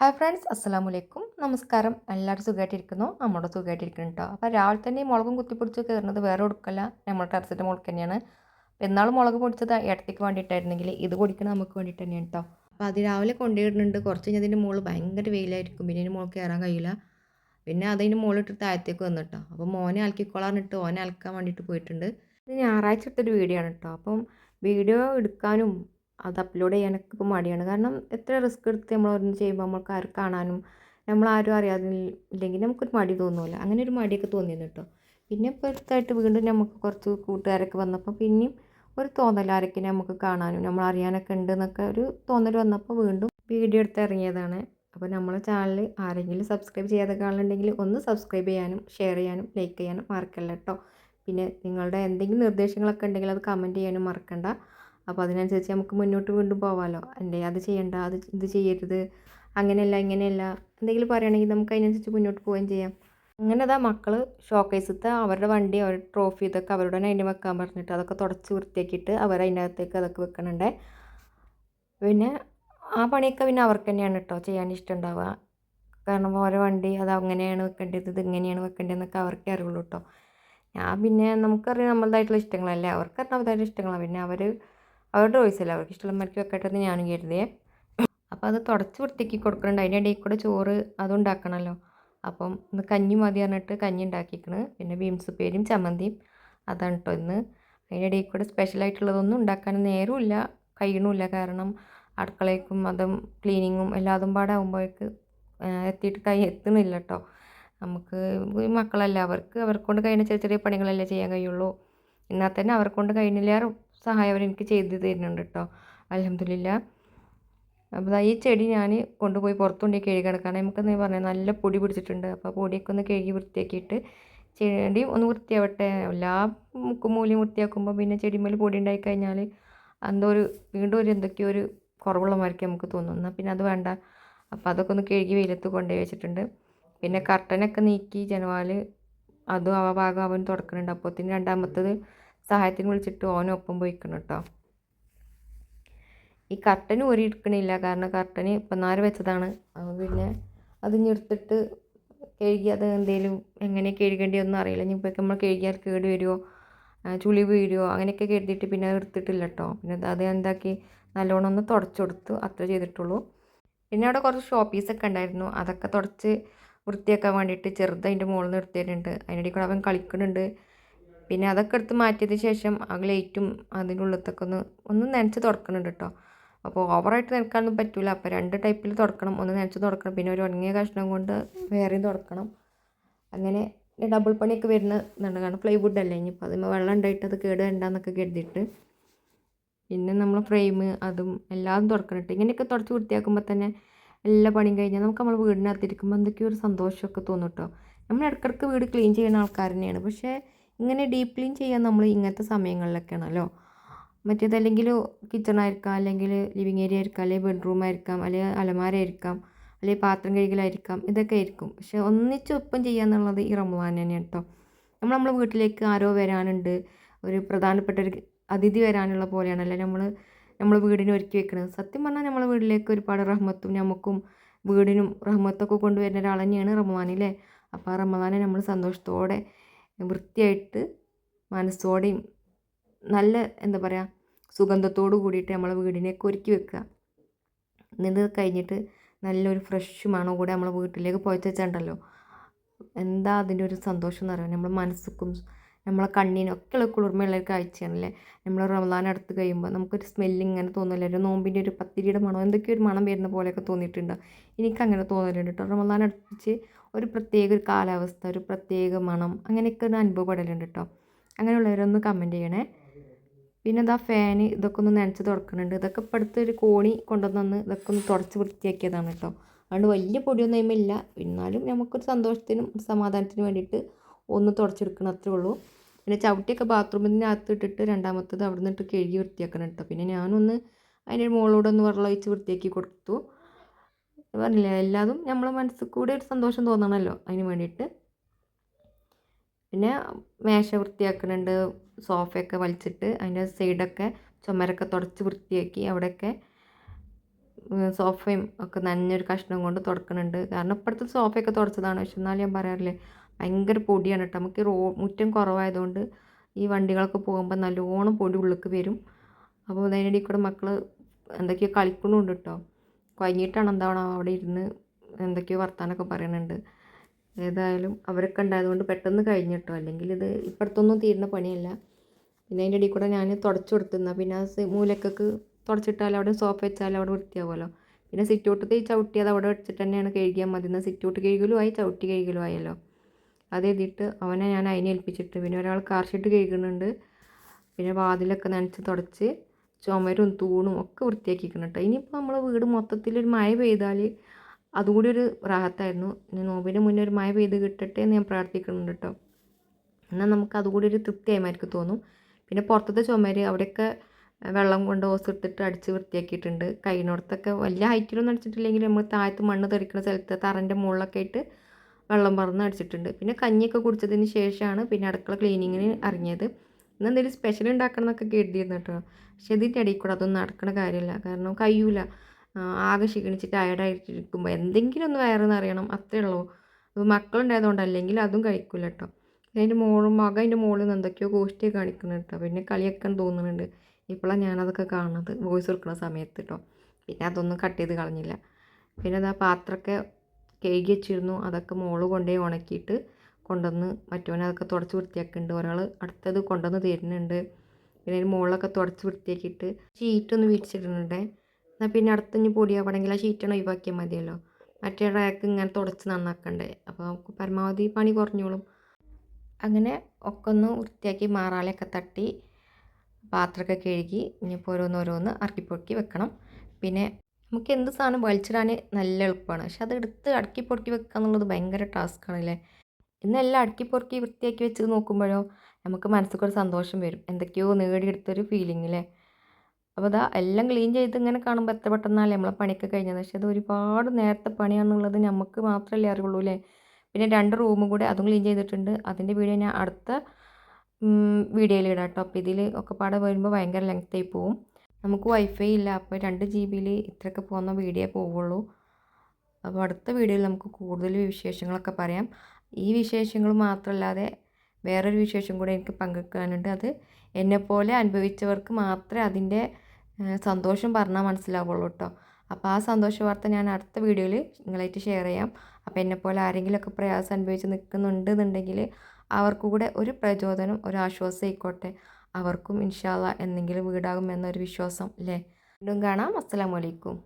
Hi friends അസ്സലാമു അലൈക്കും നമസ്കാരം എല്ലാവരും സുഖമായിട്ടിരിക്കുന്നു നമ്മുടെ സുഖമായിട്ടിരിക്കുന്നു കേട്ടോ അപ്പോൾ രാവിലെ തന്നെ മുളകും കുത്തിപ്പിടിച്ച് കയറുന്നത് വേറെ കൊടുക്കല്ല. നമ്മുടെ ടെറസിന്റെ മുളക് തന്നെയാണ്. എന്നാൾ മുളക് പൊടിച്ചത് ഇടത്തേക്ക് വേണ്ടിയിട്ടായിരുന്നെങ്കിൽ ഇത് പൊടിക്കണം നമുക്ക് വേണ്ടിയിട്ട് തന്നെയാണ് കേട്ടോ അപ്പോൾ അത് രാവിലെ കൊണ്ടുവരുന്നുണ്ട് കുറച്ച് കഴിഞ്ഞാൽ അതിന്റെ മുകളിൽ ഭയങ്കര വെയിലായിരിക്കും. പിന്നെ അതിന് മുകളിൽ കയറാൻ കഴിയില്ല. പിന്നെ അതിന് മുകളിലിട്ട് താഴത്തേക്ക് വന്നു കേട്ടോ അപ്പോൾ മോനെ അലക്കിക്കൊള്ളാനിട്ട് ഓനെ അലക്കാൻ വേണ്ടിയിട്ട് പോയിട്ടുണ്ട്. ഇത് ഞായറാഴ്ച എടുത്തൊരു വീഡിയോ ആണ് കേട്ടോ അപ്പം വീഡിയോ എടുക്കാനും അത് അപ്ലോഡ് ചെയ്യാനൊക്കെ ഇപ്പോൾ മടിയാണ്. കാരണം എത്ര റിസ്ക് എടുത്ത് നമ്മൾ ഓരോന്ന് ചെയ്യുമ്പോൾ നമ്മൾക്ക് ആരും കാണാനും നമ്മൾ ആരും അറിയാതെ ഇല്ലെങ്കിൽ നമുക്കൊരു മടി തോന്നുമല്ല അങ്ങനെ ഒരു മടിയൊക്കെ തോന്നിയിരുന്നു കേട്ടോ. പിന്നെ ഇപ്പോൾ അടുത്തായിട്ട് വീണ്ടും നമുക്ക് കുറച്ച് കൂട്ടുകാരൊക്കെ വന്നപ്പോൾ പിന്നെയും ഒരു തോന്നൽ ആരൊക്കെ നമുക്ക് കാണാനും നമ്മൾ അറിയാനൊക്കെ ഉണ്ട് എന്നൊക്കെ ഒരു തോന്നൽ വന്നപ്പോൾ വീണ്ടും വീഡിയോ എടുത്ത് ഇറങ്ങിയതാണ്. അപ്പോൾ നമ്മളെ ചാനൽ ആരെങ്കിലും സബ്സ്ക്രൈബ് ചെയ്യാതെ കാണുന്നുണ്ടെങ്കിൽ ഒന്ന് സബ്സ്ക്രൈബ് ചെയ്യാനും ഷെയർ ചെയ്യാനും ലൈക്ക് ചെയ്യാനും മറക്കല്ല കേട്ടോ. പിന്നെ നിങ്ങളുടെ എന്തെങ്കിലും നിർദ്ദേശങ്ങളൊക്കെ ഉണ്ടെങ്കിൽ അത് കമന്റ് ചെയ്യാനും മറക്കണ്ട. അപ്പോൾ അതിനനുസരിച്ച് നമുക്ക് മുന്നോട്ട് വീണ്ടും പോകാമല്ലോ അല്ലേ? അത് ചെയ്യണ്ട അത് ഇത് ചെയ്യരുത്. അങ്ങനെയല്ല ഇങ്ങനെയല്ല. എന്തെങ്കിലും പറയുകയാണെങ്കിൽ നമുക്ക് അതിനനുസരിച്ച് മുന്നോട്ട് പോവുകയും ചെയ്യാം. അങ്ങനെ അതാ മക്കൾ ഷോക്കേസത്തെ അവരുടെ വണ്ടി അവരുടെ ട്രോഫി ഇതൊക്കെ അവരുടെ തന്നെ അതിന് വെക്കാൻ പറഞ്ഞിട്ട് അതൊക്കെ തുടച്ച് വൃത്തിയാക്കിയിട്ട് അവർ അതിന്റെ അകത്തേക്ക് അതൊക്കെ വെക്കണുണ്ടേ. പിന്നെ ആ പണിയൊക്കെ പിന്നെ അവർക്ക് തന്നെയാണ് കേട്ടോ ചെയ്യാൻ ഇഷ്ടമുണ്ടാവുക കാരണം ഓരോ വണ്ടി അത് അങ്ങനെയാണ് വെക്കേണ്ടത് ഇത് ഇങ്ങനെയാണ് വെക്കേണ്ടതെന്നൊക്കെ അവർക്കേ അറിവുള്ളൂ കേട്ടോ ഞാൻ പിന്നെ നമുക്കറിയാം നമ്മളതായിട്ടുള്ള ഇഷ്ടങ്ങളല്ലേ? അവർക്ക് അവരുടെ ഇഷ്ടങ്ങളാണ്. പിന്നെ അവർ അവരുടെ വോയിസല്ല അവർക്ക് ഇഷ്ടമുള്ള മരക്ക് വെക്കട്ടെ എന്ന് ഞാനും കരുതിയേ. അപ്പോൾ അത് തുടച്ച് വൃത്തിക്ക് കൊടുക്കുന്നുണ്ട് അതിന്റെ ഇടയിൽ കൂടെ ചോറ് അതും ഉണ്ടാക്കണമല്ലോ അപ്പം ഇന്ന് കഞ്ഞി മതി പറഞ്ഞിട്ട് കഞ്ഞി ഉണ്ടാക്കിക്കണ്. പിന്നെ ബീൻസ് ഉപ്പേരിയും ചമ്മന്തിയും അതാണ് കേട്ടോ ഇന്ന്. അതിന്റെ ഇടയിൽ കൂടെ സ്പെഷ്യലായിട്ടുള്ളതൊന്നും ഉണ്ടാക്കാൻ നേരമില്ല കഴിയണമില്ല കാരണം അടുക്കളയ്ക്കും അതും ക്ലീനിങ്ങും എല്ലാതും പാടാകുമ്പോഴേക്ക് എത്തിയിട്ട് കൈ എത്തണില്ല കേട്ടോ നമുക്ക് മക്കളല്ല. അവർക്ക് അവർക്കൊണ്ട് കൊണ്ട് കഴിയുന്ന ചെറിയ ചെറിയ പണികളല്ലേ ചെയ്യാൻ കഴിയുള്ളൂ. എന്നാൽ തന്നെ അവർക്കൊണ്ട് കൊണ്ട് കഴിയുന്നില്ലേറെ സഹായം അവർ എനിക്ക് ചെയ്ത് തരുന്നുണ്ട് കേട്ടോ അലഹമില്ല അപ്പോൾ ഈ ചെടി ഞാൻ കൊണ്ടുപോയി പുറത്തുകൊണ്ടേ കഴുകി കിടക്കണം നമുക്കെന്ന് പറഞ്ഞാൽ നല്ല പൊടി പിടിച്ചിട്ടുണ്ട്. അപ്പോൾ പൊടിയൊക്കെ ഒന്ന് കഴുകി വൃത്തിയാക്കിയിട്ട് ചെടി ഒന്ന് വൃത്തിയാവട്ടെ. എല്ലാ മുക്കും മൂലയും വൃത്തിയാക്കുമ്പോൾ പിന്നെ ചെടിമേൽ പൊടി ഉണ്ടായി കഴിഞ്ഞാൽ എന്തോ ഒരു വീണ്ടും ഒരു എന്തൊക്കെയോ ഒരു കുറവുള്ള മാതിരിക്ക് നമുക്ക് തോന്നും. എന്നാൽ പിന്നെ അത് വേണ്ട. അപ്പോൾ അതൊക്കെ ഒന്ന് കഴുകി വെയിലത്ത് കൊണ്ടുപോയി വെച്ചിട്ടുണ്ട്. പിന്നെ കർട്ടനൊക്കെ നീക്കി ജനവാൽ അതും ആ ഭാഗം അവൻ തുറക്കുന്നുണ്ട് അപ്പോൾ തന്നെ രണ്ടാമത്തത് സഹായത്തിന് വിളിച്ചിട്ട് ഓനൊപ്പം പോയിക്കണം കേട്ടോ ഈ കർട്ടൻ ഊരി എടുക്കണില്ല. കാരണം കർട്ടന് നാല് വെച്ചതാണ്. പിന്നെ അത് ഞെടുത്തിട്ട് കഴുകി അത് എന്തെങ്കിലും എങ്ങനെ കഴുകേണ്ടിയൊന്നും അറിയില്ല. ഇനിയിപ്പോൾ നമ്മൾ കഴുകിയാൽ കേട് വരുമോ ചുളി വീഴുമോ അങ്ങനെയൊക്കെ കരുതിയിട്ട് പിന്നെ എടുത്തിട്ടില്ല കേട്ടോ പിന്നെ അത് എന്താക്കി നല്ലോണം ഒന്ന് തുടച്ചു കൊടുത്തു അത്ര ചെയ്തിട്ടുള്ളൂ. പിന്നെ അവിടെ കുറച്ച് ഷോപ്പീസൊക്കെ ഉണ്ടായിരുന്നു. അതൊക്കെ തുടച്ച് വൃത്തിയാക്കാൻ വേണ്ടിയിട്ട് ചെറുത് അതിന്റെ മുകളിൽ നിർത്തിയിട്ടുണ്ട് അതിനിടയിൽ കൂടെ അവൻ കളിക്കുന്നുണ്ട് പിന്നെ അതൊക്കെ എടുത്ത് മാറ്റിയതിന് ശേഷം ആ ഗ്ലേറ്റും അതിന്റെ ഉള്ളത്തൊക്കെ ഒന്ന് ഒന്ന് നനച്ച് തുടക്കണുണ്ട് കേട്ടോ. അപ്പോൾ ഓവറായിട്ട് നനക്കാനൊന്നും പറ്റില്ല അപ്പോൾ രണ്ട് ടൈപ്പിൽ തുടക്കണം. ഒന്ന് നനച്ച് തുടക്കണം. പിന്നെ ഒരു ഉണങ്ങിയ കഷ്ണം കൊണ്ട് വേറെയും തുടക്കണം. അങ്ങനെ ഡബിൾ പണിയൊക്കെ വരുന്ന ഇതുണ്ട് കാരണം പ്ലൈവുഡ് അല്ലേ? ഇനിയിപ്പോൾ അതിന് വെള്ളം ഉണ്ടായിട്ട് അത് കേട് വേണ്ടെന്നൊക്കെ കരുതിയിട്ട് പിന്നെ നമ്മൾ ഫ്രെയിം അതും എല്ലാം തുടക്കണിട്ട് ഇങ്ങനെയൊക്കെ തുടച്ച് വൃത്തിയാക്കുമ്പോൾ തന്നെ എല്ലാ പണിയും കഴിഞ്ഞാൽ നമുക്ക് നമ്മൾ വീടിനകത്തിരിക്കുമ്പോൾ എന്തൊക്കെയോ ഒരു സന്തോഷമൊക്കെ തോന്നും കേട്ടോ. നമ്മൾ ഇടയ്ക്കിടയ്ക്ക് വീട് ക്ലീൻ ചെയ്യുന്ന ആൾക്കാർ തന്നെയാണ്. പക്ഷേ ഇങ്ങനെ ഡീപ്പ് ക്ലീൻ ചെയ്യാൻ നമ്മൾ ഇങ്ങനത്തെ സമയങ്ങളിലൊക്കെയാണല്ലോ. മറ്റേതല്ലെങ്കിൽ കിച്ചണായിരിക്കാം അല്ലെങ്കിൽ ലിവിങ് ഏരിയ ആയിരിക്കാം അല്ലെങ്കിൽ ബെഡ്റൂം ആയിരിക്കാം അല്ലെങ്കിൽ അലമാര ആയിരിക്കാം അല്ലെങ്കിൽ പാത്രം കഴുകലായിരിക്കാം ഇതൊക്കെ ആയിരിക്കും. പക്ഷെ ഒന്നിച്ച് ഒപ്പം ചെയ്യുക എന്നുള്ളത് ഈ റമദാൻ തന്നെയാണ് കേട്ടോ നമ്മൾ നമ്മളെ വീട്ടിലേക്ക് ആരോ വരാനുണ്ട്. ഒരു പ്രധാനപ്പെട്ട ഒരു അതിഥി വരാനുള്ള പോലെയാണല്ലേ നമ്മൾ നമ്മൾ വീടിനെ ഒരുക്കി വെക്കുന്നത് സത്യം പറഞ്ഞാൽ നമ്മളെ വീട്ടിലേക്ക് ഒരുപാട് റഹ്മത്തും നമുക്കും വീടിനും റഹ്മത്തൊക്കെ കൊണ്ടുവരുന്ന ഒരാൾ തന്നെയാണ് റമദാൻ അല്ലേ? അപ്പോൾ ആ റമദാനെ നമ്മൾ സന്തോഷത്തോടെ വൃത്തിയായിട്ട് മനസ്സോടെയും നല്ല എന്താ പറയുക സുഗന്ധത്തോടു കൂടിയിട്ട് നമ്മളെ വീടിനേക്ക് ഒരുക്കി വെക്കുക. എന്നിട്ട് കഴിഞ്ഞിട്ട് നല്ലൊരു ഫ്രഷ് മണം കൂടെ നമ്മളെ വീട്ടിലേക്ക് പോയച്ചുണ്ടല്ലോ എന്താ അതിന്റെ ഒരു സന്തോഷം എന്ന് പറയുന്നത് നമ്മളെ മനസ്സുക്കും നമ്മളെ കണ്ണിനൊക്കെയുള്ള കുളിർമയുള്ള ഒരു കാഴ്ചയാണല്ലേ? നമ്മൾ റമദാൻ അടുത്ത് കഴിയുമ്പോൾ നമുക്കൊരു സ്മെല്ല് ഇങ്ങനെ തോന്നില്ല? ഒരു നോമ്പിന്റെ ഒരു പത്തിരിയുടെ മണം? എന്തൊക്കെയോ ഒരു മണം വരുന്ന പോലെയൊക്കെ തോന്നിയിട്ടുണ്ട്? എനിക്കങ്ങനെ തോന്നലുണ്ട് കേട്ടോ റമദാൻ അടുപ്പിച്ച് ഒരു പ്രത്യേക ഒരു കാലാവസ്ഥ ഒരു പ്രത്യേക മണം അങ്ങനെയൊക്കെ ഒരു അനുഭവപ്പെടലുണ്ട് കേട്ടോ അങ്ങനെയുള്ളവരൊന്ന് കമന്റ് ചെയ്യണേ. പിന്നെ ഇതാ ഫാന് ഇതൊക്കെ ഒന്ന് നനച്ച് തുടക്കുന്നുണ്ട് ഇതൊക്കെ ഇപ്പോൾ അടുത്തൊരു കോണി കൊണ്ടുവന്ന് ഇതൊക്കെ ഒന്ന് തുടച്ച് വൃത്തിയാക്കിയതാണ് കേട്ടോ അതുകൊണ്ട് വലിയ പൊടിയൊന്നും അതിമില്ല എന്നാലും നമുക്കൊരു സന്തോഷത്തിനും സമാധാനത്തിനും വേണ്ടിയിട്ട് ഒന്ന് തുടച്ചെടുക്കണം അത്രേ ഉള്ളൂ. പിന്നെ ചവിട്ടിയൊക്കെ ബാത്റൂമിനകത്ത് ഇട്ടിട്ട് രണ്ടാമത്തത് അവിടെ നിന്നിട്ട് കഴുകി വൃത്തിയാക്കണം കേട്ടോ. പിന്നെ ഞാനൊന്ന് അതിന്റെ മുകളിലൂടെ ഒന്ന് വെള്ളം ഒഴിച്ച് വൃത്തിയാക്കി കൊടുത്തു. പറഞ്ഞില്ലേ എല്ലാതും നമ്മളെ മനസ്സിൽ കൂടെ ഒരു സന്തോഷം തോന്നണമല്ലോ അതിന് വേണ്ടിയിട്ട്. പിന്നെ മേശ വൃത്തിയാക്കുന്നുണ്ട് സോഫയൊക്കെ വലിച്ചിട്ട് അതിന്റെ സൈഡൊക്കെ ചുമരൊക്കെ തുടച്ച് വൃത്തിയാക്കി അവിടെയൊക്കെ സോഫയും ഒക്കെ നനഞ്ഞൊരു കഷ്ണം കൊണ്ട് തുടക്കുന്നുണ്ട് കാരണം ഇപ്പോഴത്തെ സോഫയൊക്കെ തുടച്ചതാണ്. പക്ഷെ എന്നാലും ഞാൻ പറയാറില്ലേ ഭയങ്കര പൊടിയാണ് കേട്ടോ. നമുക്ക് റോ മുറ്റം കുറവായതുകൊണ്ട് ഈ വണ്ടികളൊക്കെ പോകുമ്പോൾ നല്ലോണം പൊടി ഉള്ളിലേക്ക് വരും. അപ്പോൾ അതിനിടയിൽ കൂടെ മക്കൾ എന്തൊക്കെയോ കളിക്കുന്നുണ്ട് കേട്ടോ. കുഴങ്ങിയിട്ടാണ് എന്താണ് അവിടെ ഇരുന്ന് എന്തൊക്കെയോ വർത്താനൊക്കെ പറയുന്നുണ്ട് ഏതായാലും അവരൊക്കെ ഉണ്ടായതുകൊണ്ട് പെട്ടെന്ന് കഴിഞ്ഞു കേട്ടോ. അല്ലെങ്കിൽ ഇത് ഇപ്പുറത്തൊന്നും തീരുന്ന പണിയല്ല. പിന്നെ അതിന്റെ ഇടയിൽ കൂടെ ഞാൻ തുടച്ചു കൊടുത്തുന്ന പിന്നെ ആ മൂലക്കൊക്കെ തുടച്ചിട്ടാൽ അവിടെ സോഫ വെച്ചാൽ അവിടെ വൃത്തിയാവുമല്ലോ. പിന്നെ സിറ്റ് ഔട്ടത്തെ ഈ ചവിട്ടിയത് അവിടെ വെച്ചിട്ട് തന്നെയാണ് കഴുകിയാൽ മതി. എന്നാൽ സിറ്റ് ഔട്ട് കഴുകലും ആയി ചവിട്ടി കഴുകലും ആയല്ലോ അത് എഴുതിയിട്ട് അവനെ ഞാൻ അതിന് ഏൽപ്പിച്ചിട്ട്. പിന്നെ ഒരാൾ കാർഷിട്ട് കേൾക്കുന്നുണ്ട്. പിന്നെ വാതിലൊക്കെ നനച്ച് തുടച്ച് ചുമരും തൂണും ഒക്കെ വൃത്തിയാക്കിക്കണം കേട്ടോ ഇനിയിപ്പോൾ നമ്മൾ വീട് മൊത്തത്തിൽ ഒരു മഴ പെയ്താൽ അതുകൂടി ഒരു റാഹത്തായിരുന്നു. ഇനി നോമ്പിന് മുന്നേ ഒരു മഴ പെയ്ത് കിട്ടട്ടെ എന്ന് ഞാൻ പ്രാർത്ഥിക്കുന്നുണ്ട് കേട്ടോ എന്നാൽ നമുക്ക് അതുകൂടി ഒരു തൃപ്തിയായി തോന്നും. പിന്നെ പുറത്തത്തെ ചുമര് അവിടെയൊക്കെ വെള്ളം കൊണ്ട് ഓസ് എടുത്തിട്ട് അടിച്ച് വൃത്തിയാക്കിയിട്ടുണ്ട്. കൈനോടത്തൊക്കെ വലിയ ഹൈറ്റിലൊന്നും അടിച്ചിട്ടില്ലെങ്കിൽ നമ്മൾ താഴത്ത് മണ്ണ് തെറിക്കുന്ന സ്ഥലത്ത് തറന്റെ മുകളിലൊക്കെ ആയിട്ട് വെള്ളം പറന്ന് അടിച്ചിട്ടുണ്ട്. പിന്നെ കഞ്ഞിയൊക്കെ കുടിച്ചതിന് ശേഷമാണ് പിന്നെ അടുക്കള ക്ലീനിങ്ങിന് അറിഞ്ഞത് ഇന്ന് എന്തെങ്കിലും സ്പെഷ്യൽ ഉണ്ടാക്കണം എന്നൊക്കെ കരുതിയിരുന്നു കേട്ടോ. പക്ഷെ ഇതിന്റെ ഇടയിൽ കൂടെ അതൊന്നും നടക്കണ കാര്യമില്ല. കാരണം കഴിയൂല. ആകെ ക്ഷീണിച്ച് ടയർഡായിട്ടിരിക്കുമ്പോൾ എന്തെങ്കിലും ഒന്ന് വയറെന്ന് അറിയണം. അത്രേ ഉള്ളൂ. അപ്പോൾ മക്കളുണ്ടായതുകൊണ്ട് അല്ലെങ്കിൽ അതും കഴിക്കില്ല കേട്ടോ. അതിന്റെ മോളും മകൻ അതിന്റെ മുകളിൽ നിന്ന് എന്തൊക്കെയോ ഗോഷ്ടിയൊക്കെ കാണിക്കുന്നുണ്ട് കേട്ടോ. പിന്നെ കളിയൊക്കെ തോന്നുന്നുണ്ട്. ഇപ്പോഴാണ് ഞാനതൊക്കെ കാണുന്നത്. വോയിസ് കൊടുക്കുന്ന സമയത്ത് കേട്ടോ. പിന്നെ അതൊന്നും കട്ട് ചെയ്ത് കളഞ്ഞില്ല. പിന്നെ അതാ പാത്രമൊക്കെ കഴുകി വെച്ചിരുന്നു. അതൊക്കെ മോൾ കൊണ്ടുപോയി ഉണക്കിയിട്ട് കൊണ്ടുവന്ന് മറ്റവനെ അതൊക്കെ തുടച്ച് വൃത്തിയാക്കുന്നുണ്ട് ഒരാൾ അടുത്തത് കൊണ്ടുവന്ന് തരുന്നുണ്ട്. പിന്നെ മുകളിലൊക്കെ തുടച്ച് വൃത്തിയാക്കിയിട്ട് ഷീറ്റൊന്ന് വിരിച്ചിടുന്നുണ്ട്. എന്നാൽ പിന്നെ അടുത്തഞ്ഞ് പൊടിയാവണമെങ്കിൽ ആ ഷീറ്റാണ് ഒഴിവാക്കിയാൽ മതിയല്ലോ. മറ്റേ റാക്ക് ഇങ്ങനെ തുടച്ച് നന്നാക്കണ്ടേ? അപ്പോൾ നമുക്ക് പരമാവധി പണി കുറഞ്ഞോളും. അങ്ങനെ ഒക്കെ ഒന്ന് വൃത്തിയാക്കി മാറാലയൊക്കെ തട്ടി പാത്രമൊക്കെ കഴുകി ഇനിയിപ്പോൾ ഓരോന്നോരോന്ന് ഇറക്കി വെക്കണം. പിന്നെ നമുക്ക് എന്ത് സാധനം വലിച്ചിടാൻ നല്ല എളുപ്പമാണ് പക്ഷെ അത് എടുത്ത് അടുക്കി പൊറുക്കി വെക്കുക എന്നുള്ളത് ഭയങ്കര ടാസ്ക്കാണല്ലേ ഇന്നെല്ലാം അടുക്കി പൊറുക്കി വൃത്തിയാക്കി വെച്ച് നോക്കുമ്പോഴോ നമുക്ക് മനസ്സിൽ സന്തോഷം വരും. എന്തൊക്കെയോ നേടിയെടുത്തൊരു ഫീലിംഗ് അല്ലേ അപ്പോൾ അതാ എല്ലാം ക്ലീൻ ചെയ്ത് ഇങ്ങനെ കാണുമ്പോൾ എത്ര പെട്ടെന്നാലേ നമ്മളെ പണിയൊക്കെ കഴിഞ്ഞത്. പക്ഷേ അത് ഒരുപാട് നേരത്തെ പണിയാണെന്നുള്ളത് നമുക്ക് മാത്രമല്ലേ അറിയുള്ളൂ അല്ലേ? പിന്നെ രണ്ട് റൂമും കൂടെ അതും ക്ലീൻ ചെയ്തിട്ടുണ്ട്. അതിന്റെ വീഡിയോ ഞാൻ അടുത്ത വീഡിയോയിൽ ഇടാം കേട്ടോ അപ്പോൾ ഇതിൽ ഒക്കെ പാടെ വരുമ്പോൾ ഭയങ്കര ലെങ്ത്തായി പോവും. നമുക്ക് വൈഫൈ ഇല്ല. അപ്പോൾ രണ്ട് ജി ബിയിൽ ഇത്രയൊക്കെ പോകുന്ന വീഡിയോ പോവുള്ളൂ. അപ്പോൾ അടുത്ത വീഡിയോയിൽ നമുക്ക് കൂടുതൽ വിശേഷങ്ങളൊക്കെ പറയാം. ഈ വിശേഷങ്ങൾ മാത്രമല്ലാതെ വേറൊരു വിശേഷം കൂടെ എനിക്ക് പങ്കുവെക്കാനുണ്ട്. അത് എന്നെപ്പോലെ അനുഭവിച്ചവർക്ക് മാത്രമേ അതിന്റെ സന്തോഷം പറഞ്ഞാൽ മനസ്സിലാവുള്ളൂ കേട്ടോ. അപ്പോൾ ആ സന്തോഷ വാർത്ത ഞാൻ അടുത്ത വീഡിയോയിൽ നിങ്ങളായിട്ട് ഷെയർ ചെയ്യാം. അപ്പോൾ എന്നെപ്പോലെ ആരെങ്കിലുമൊക്കെ പ്രയാസം അനുഭവിച്ച് നിൽക്കുന്നുണ്ടെന്നുണ്ടെങ്കിൽ അവർക്കൂടെ ഒരു പ്രചോദനം ഒരു ആശ്വാസം ആയിക്കോട്ടെ അവർക്കും ഇൻഷാല്ല എന്തെങ്കിലും വീടാകും എന്നൊരു വിശ്വാസം അല്ലേ വീണ്ടും കാണാം. അസ്സാം വലൈക്കും